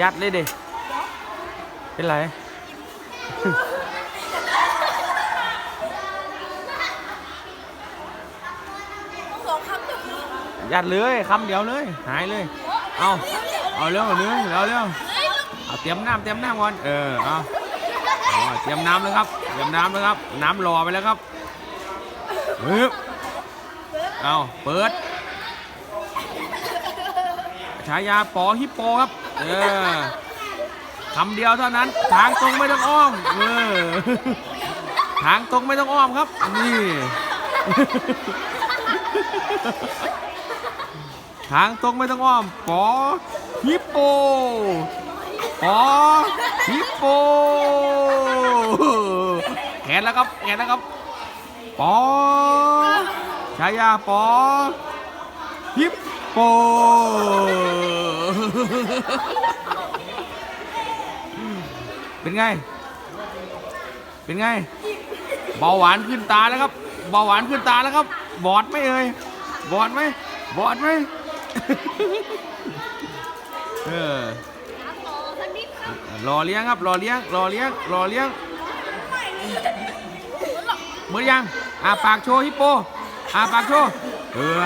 ยัดเลยดิ เป็นไรสองคำจะพูดยัดเลยคำเดียวเลย หายเลย เอา เอาเร็วเร็วเร็วเร็วเอาเตรียมน้ำเตรียมน้ำก่อน เออ เอาเอาเตรียมน้ำเลยครับ เตรียมน้ำเลยครับ น้ำรอไปแล้วครับปึ๊บเอาเปิด ฉายาปอฮิปโปครับ เออคำเดียวเท่านั้น ทางตรงไม่ต้องอ้อมเออทางตรงไม่ต้องอ้อมครับ นี่ ทางตรงไม่ต้องอ้อมปอฮิปโปปอฮิปโปแขนแล้วครับแขนแล้วครับปอฉายาปอฮิปโป เป็นไง เป็นไง เบาหวานขึ้นตาแล้วครับ เบาหวานขึ้นตาแล้วครับ บอดไหมเอ่ย บอดไหม บอดไหมเออต่อสักนิดครับรอเลี้ยงครับ รอเลี้ยง รอเลี้ยง รอเลี้ยงเหมือนยัง อ่าปากโชว์ฮิปโป อ่าปากโชว์เออ